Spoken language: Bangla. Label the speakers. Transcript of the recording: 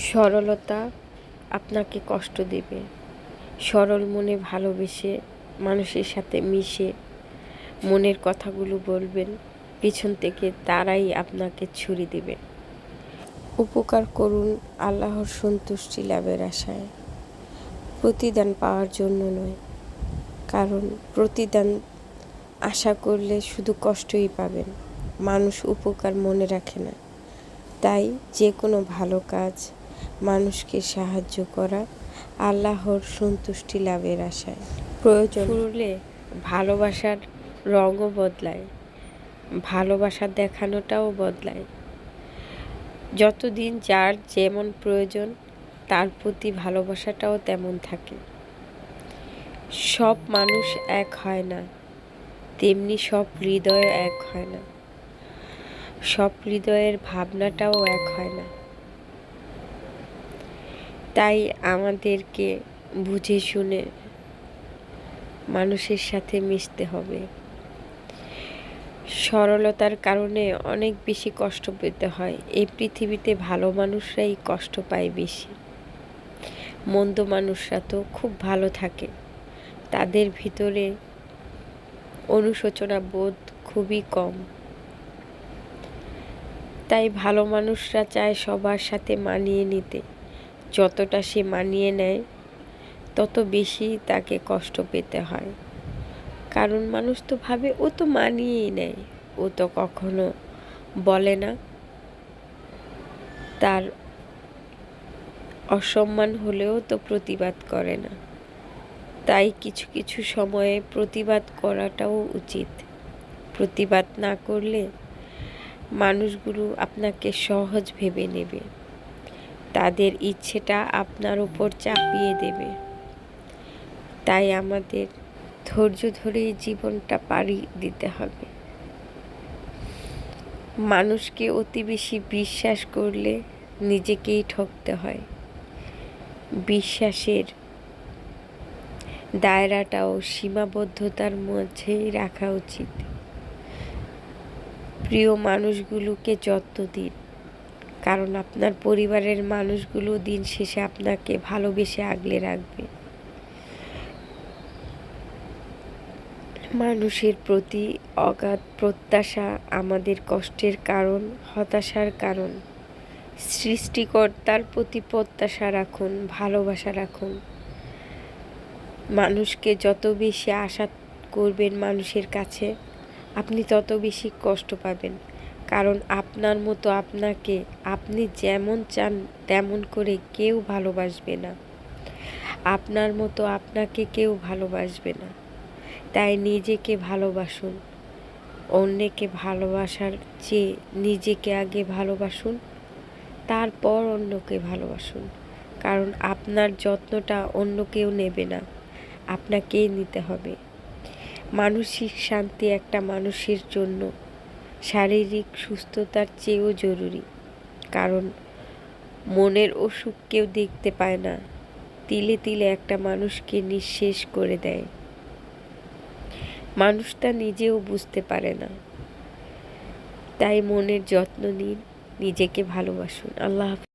Speaker 1: সরলতা আপনাকে কষ্ট দেবে। সরল মনে ভালোবেসে মানুষের সাথে মিশে মনের কথাগুলো বলবেন, পিছন থেকে তারাই আপনাকে ছুরি দেবে। উপকার করুন আল্লাহর সন্তুষ্টি লাভের আশায়। প্রতিদান পাওয়ার জন্য নয়, কারণ প্রতিদান আশা করলে শুধু কষ্টই পাবেন। মানুষ উপকার মনে রাখে না, তাই যে কোনো ভালো কাজ মানুষকে সাহায্য করা আল্লাহর সন্তুষ্টি লাভের আশায়। প্রয়োজন হলে ভালোবাসার রঙও বদলায়, ভালোবাসা দেখানোটাও বদলায়। যতদিন যার যেমন প্রয়োজন, তার প্রতি ভালোবাসাটাও তেমন থাকে। সব মানুষ এক হয় না, তেমনি সব হৃদয় এক হয় না। সব হৃদয়ের ভাবনাটাও এক হয় না। তাই আমাদেরকে বুঝে শুনে মানুষের সাথে মিশতে হবে। সরলতার কারণে অনেক বেশি কষ্ট পেতে হয়। এই পৃথিবীতে ভালো মানুষরাই কষ্ট পায় বেশি। মন্দ মানুষরা তো খুব ভালো থাকে। তাদের ভিতরে অনুশোচনা বোধ খুবই কম। তাই ভালো মানুষরা চায় সবার সাথে মানিয়ে নিতে। যতটা সে মানিয়ে নেয়, তত বেশি তাকে কষ্ট পেতে হয়। কারণ মানুষ তো ভাবে, ও তো মানিয়েই নেয়। ও তো কখনো বলে না। তার অসম্মান হলেও তো প্রতিবাদ করে না। তাই কিছু কিছু সময়ে প্রতিবাদ করাটাও উচিত। প্রতিবাদ না করলে মানুষগুলো আপনাকে সহজ ভেবে নেবে। তাদের ইচ্ছেটা আপনার উপর চাপিয়ে দেবে। তাই আমাদের ধৈর্য ধরেই জীবনটা পাড়ি দিতে হবে। মানুষকে অতি বেশি বিশ্বাস করলে নিজেকেই ঠকতে হয়। বিশ্বাসের দায়রাটাও সীমাবদ্ধতার মধ্যেই রাখা উচিত। প্রিয় মানুষগুলোকে যত্ন দিন। কারণ আপনার পরিবারের মানুষগুলো দিন শেষে আপনাকে ভালোবেসে আগলে রাখবে। মানুষের প্রতি অগাধ প্রত্যাশা আমাদের কষ্টের কারণ, হতাশার কারণ। সৃষ্টিকর্তার প্রতি প্রত্যাশা রাখুন, ভালোবাসা রাখুন। মানুষকে যত বেশি আশা করবেন মানুষের কাছে, আপনি তত বেশি কষ্ট পাবেন। কারণ আপনার মতো আপনাকে আপনি যেমন চান তেমন করে কেউ ভালোবাসবে না। আপনার মতো আপনাকে কেউ ভালোবাসবে না। তাই নিজেকে ভালোবাসুন। অন্যকে ভালোবাসার চেয়ে নিজেকে আগে ভালোবাসুন, তারপর অন্যকে ভালোবাসুন। কারণ আপনার যত্নটা অন্য কেউ নেবে না, আপনাকেই নিতে হবে। মানসিক শান্তি একটা মানুষের জন্য শারীরিক সুস্থতার চেয়েও জরুরি। কারণ মনের অসুখ কেউ দেখতে পায় না। তিলে তিলে একটা মানুষকে নিঃশেষ করে দেয়। মানুষ তা নিজেও বুঝতে পারে না। তাই মনের যত্ন নিন, নিজেকে ভালোবাসুন। আল্লাহ